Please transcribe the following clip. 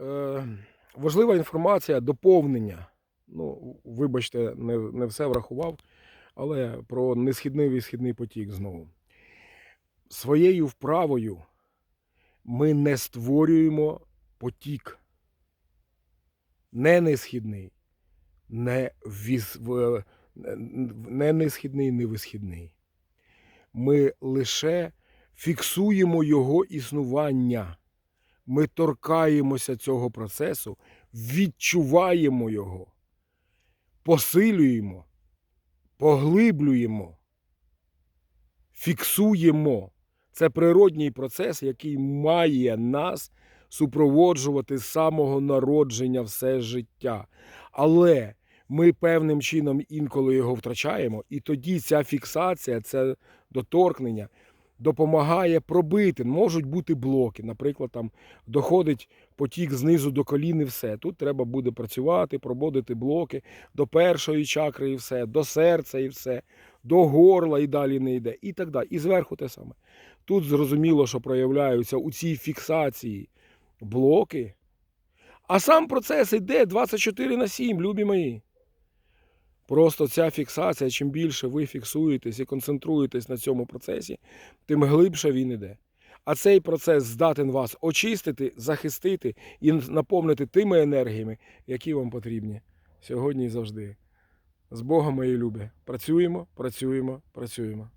Е, важлива інформація, доповнення. Ну, вибачте, не, не все врахував, але про несхідний висхідний потік знову. Своєю вправою ми не створюємо потік. Не несхідний, не, віз, в- не несхідний, не висхідний. Ми лише фіксуємо його існування. Ми торкаємося цього процесу, відчуваємо його, посилюємо, поглиблюємо, фіксуємо. Це природній процес, який має нас супроводжувати з самого народження все життя. Але ми певним чином інколи його втрачаємо, і тоді ця фіксація, це доторкнення допомагає пробити. Можуть бути блоки. Наприклад, там доходить потік знизу до колін і все. Тут треба буде працювати, прободити блоки до першої чакри і все, до серця і все, до горла і далі не йде. І так далі. І зверху те саме. Тут зрозуміло, що проявляються у цій фіксації блоки. А сам процес йде 24 на 7, любі мої. Просто ця фіксація, чим більше ви фіксуєтесь і концентруєтесь на цьому процесі, тим глибше він іде. А цей процес здатен вас очистити, захистити і наповнити тими енергіями, які вам потрібні сьогодні і завжди. З Богом, мої любі. Працюємо, працюємо, працюємо.